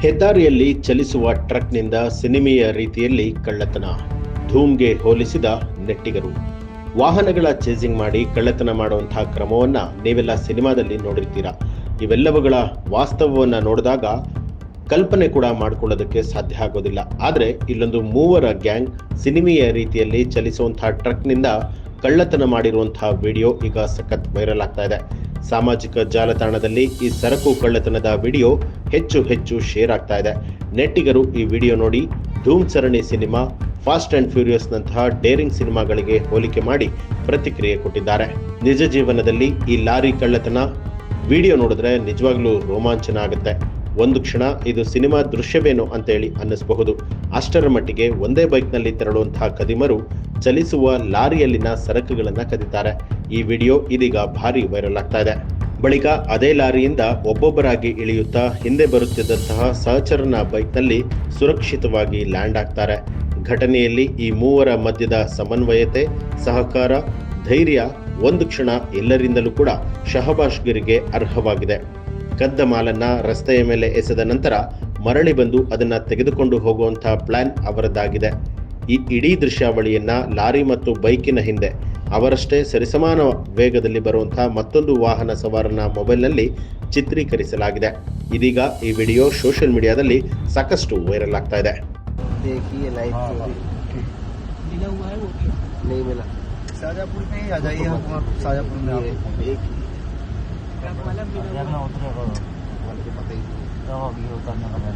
ಹೆದ್ದಾರಿಯಲ್ಲಿ ಚಲಿಸುವ ಟ್ರಕ್ನಿಂದ ಸಿನಿಮೆಯ ರೀತಿಯಲ್ಲಿ ಕಳ್ಳತನ. ಧೂಮ್ಗೆ ಹೋಲಿಸಿದ ನೆಟ್ಟಿಗರು. ವಾಹನಗಳ ಚೇಸಿಂಗ್ ಮಾಡಿ ಕಳ್ಳತನ ಮಾಡುವಂತಹ ಕ್ರಮವನ್ನ ನೀವೆಲ್ಲ ಸಿನಿಮಾದಲ್ಲಿ ನೋಡಿರ್ತೀರಾ. ಇವೆಲ್ಲವುಗಳ ವಾಸ್ತವವನ್ನ ನೋಡಿದಾಗ ಕಲ್ಪನೆ ಕೂಡ ಮಾಡ್ಕೊಳ್ಳೋದಕ್ಕೆ ಸಾಧ್ಯ ಆಗೋದಿಲ್ಲ. ಆದರೆ ಇಲ್ಲೊಂದು ಮೂವರ ಗ್ಯಾಂಗ್ ಸಿನಿಮೆಯ ರೀತಿಯಲ್ಲಿ ಚಲಿಸುವಂತಹ ಟ್ರಕ್ನಿಂದ ಕಳ್ಳತನ ಮಾಡಿರುವಂತಹ ವಿಡಿಯೋ ಈಗ ಸಖತ್ ವೈರಲ್ ಆಗ್ತಾ ಇದೆ. ಸಾಮಾಜಿಕ ಜಾಲತಾಣದಲ್ಲಿ ಈ ಸರಕು ಕಳ್ಳತನದ ವಿಡಿಯೋ ಹೆಚ್ಚು ಹೆಚ್ಚು ಶೇರ್ ಆಗ್ತಾ ಇದೆ. ನೆಟ್ಟಿಗರು ಈ ವಿಡಿಯೋ ನೋಡಿ ಧೂಮ್ ಸರಣಿ ಸಿನಿಮಾ, ಫಾಸ್ಟ್ ಅಂಡ್ ಫ್ಯೂರಿಯಸ್ನಂತಹ ಡೇರಿಂಗ್ ಸಿನಿಮಾಗಳಿಗೆ ಹೋಲಿಕೆ ಮಾಡಿ ಪ್ರತಿಕ್ರಿಯೆ ಕೊಟ್ಟಿದ್ದಾರೆ. ನಿಜ ಜೀವನದಲ್ಲಿ ಈ ಲಾರಿ ಕಳ್ಳತನ ವಿಡಿಯೋ ನೋಡಿದ್ರೆ ನಿಜವಾಗ್ಲೂ ರೋಮಾಂಚನ ಆಗುತ್ತೆ. ಒಂದು ಕ್ಷಣ ಇದು ಸಿನಿಮಾ ದೃಶ್ಯವೇನೋ ಅಂತೇಳಿ ಅನ್ನಿಸಬಹುದು. ಅಷ್ಟರ ಮಟ್ಟಿಗೆ ಒಂದೇ ಬೈಕ್ನಲ್ಲಿ ತೆರಳುವಂತಹ ಕದಿಮರು ಚಲಿಸುವ ಲಾರಿಯಲ್ಲಿನ ಸರಕುಗಳನ್ನು ಕದಿತಾರೆ. ಈ ವಿಡಿಯೋ ಇದೀಗ ಭಾರಿ ವೈರಲ್ ಆಗ್ತಾ ಇದೆ. ಬಳಿಕ ಅದೇ ಲಾರಿಯಿಂದ ಒಬ್ಬೊಬ್ಬರಾಗಿ ಇಳಿಯುತ್ತಾ ಹಿಂದೆ ಬರುತ್ತಿದ್ದಂತಹ ಸಹಚರನ ಬೈಕ್ನಲ್ಲಿ ಸುರಕ್ಷಿತವಾಗಿ ಲ್ಯಾಂಡ್ ಆಗ್ತಾರೆ. ಘಟನೆಯಲ್ಲಿ ಈ ಮೂವರ ಮಧ್ಯದ ಸಮನ್ವಯತೆ, ಸಹಕಾರ, ಧೈರ್ಯ ಒಂದು ಕ್ಷಣ ಎಲ್ಲರಿಂದಲೂ ಕೂಡ ಶಹಬಾಷ್ಗಿರಿಗೆ ಅರ್ಹವಾಗಿದೆ. ಕದ್ದ ಮಾಲನ್ನ ರಸ್ತೆಯ ಮೇಲೆ ಎಸೆದ ನಂತರ ಮರಳಿ ಬಂದು ಅದನ್ನ ತೆಗೆದುಕೊಂಡು ಹೋಗುವಂತಹ ಪ್ಲಾನ್ ಅವರದ್ದಾಗಿದೆ ಈ ಇಡೀ ದೃಶ್ಯಾವಳಿಯನ್ನ ಲಾರಿ ಮತ್ತು ಬೈಕಿನ ಹಿಂದೆ ಅವರಷ್ಟೇ ಸರಿಸಮಾನ ವೇಗದಲ್ಲಿ ಬರುವಂತಹ ಮತ್ತೊಂದು ವಾಹನ ಸವಾರನ ಮೊಬೈಲ್ನಲ್ಲಿ ಚಿತ್ರೀಕರಿಸಲಾಗಿದೆ ಇದೀಗ ಈ ವಿಡಿಯೋ ಸೋಷಿಯಲ್ ಮೀಡಿಯಾದಲ್ಲಿ ಸಾಕಷ್ಟು ವೈರಲ್ ಆಗ್ತಾ ಇದೆ देखिए लाइव हाँ, चोरी मिला हुआ है वो भी नहीं मिला शाजापुर में ही आ जाइए हम वहाँ शाजापुर में Kaya pala, binubuhay. Kaya na utro ko. Wala ko patay. Ako, gihutan na kami.